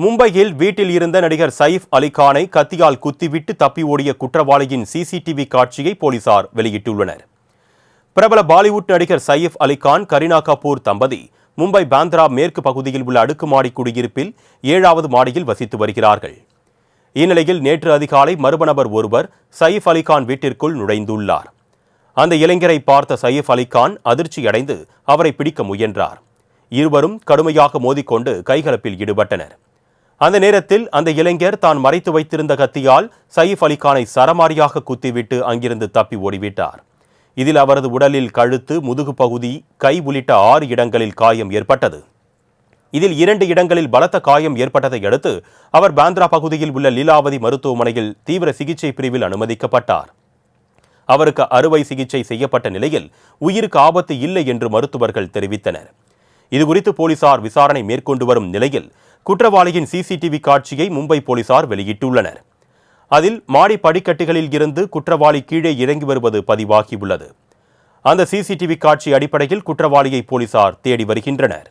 மும்பையில் வீட்டில் இருந்த நடிகர் சயிஃப் அலிகானை கத்தியால் குத்திவிட்டு தப்பி ஓடிய குற்றவாளியின் சிசிடிவி காட்சியை போலீசார் வெளியிட்டுள்ளனர். பிரபல பாலிவுட் நடிகர் சயிஃப் அலிகான் கரீனா கபூர் தம்பதி மும்பை பாந்திரா மேற்கு பகுதியில் உள்ள அடுக்குமாடி குடியிருப்பில் ஏழாவது மாடியில் வசித்து வருகிறார்கள். இந்நிலையில் நேற்று அதிகாலை மர்ம நபர் ஒருவர் சயிஃப் அலிகான் வீட்டிற்குள் நுழைந்துள்ளார். அந்த இளைஞரை பார்த்த சயிஃப் அலிகான் அதிர்ச்சியடைந்து அவரை பிடிக்க முயன்றார். இருவரும் கடுமையாக மோதிக்கொண்டு கைகலப்பில் ஈடுபட்டனர். அந்த நேரத்தில் அந்த இளைஞர் தான் மறைத்து வைத்திருந்த கத்தியால் சயிஃப் அலிகானை சரமாரியாக குத்திவிட்டு அங்கிருந்து தப்பி ஓடிவிட்டார். இதில் அவரது உடலில் கழுத்து முதுகு பகுதி கை உள்ளிட்ட ஆறு இடங்களில் காயம் ஏற்பட்டது. இதில் இரண்டு இடங்களில் பலத்த காயம் ஏற்பட்டதை அடுத்து அவர் பாந்திரா பகுதியில் உள்ள லீலாவதி மருத்துவமனையில் தீவிர சிகிச்சை பிரிவில் அனுமதிக்கப்பட்டார். அவருக்கு அறுவை சிகிச்சை செய்யப்பட்ட நிலையில் உயிருக்கு ஆபத்து இல்லை என்று மருத்துவர்கள் தெரிவித்தனர். இதுகுறித்து போலீசார் விசாரணை மேற்கொண்டு வரும் நிலையில் குற்றவாளியின் சிசிடிவி காட்சியை மும்பை போலீசார் வெளியிட்டுள்ளனர். அதில் மாடி படிக்கட்டுகளில் இருந்து குற்றவாளி கீழே இறங்கி வருவது பதிவாகியுள்ளது. அந்த சிசிடிவி காட்சி அடிப்படையில் குற்றவாளியை போலீசார் தேடி வருகின்றனர்.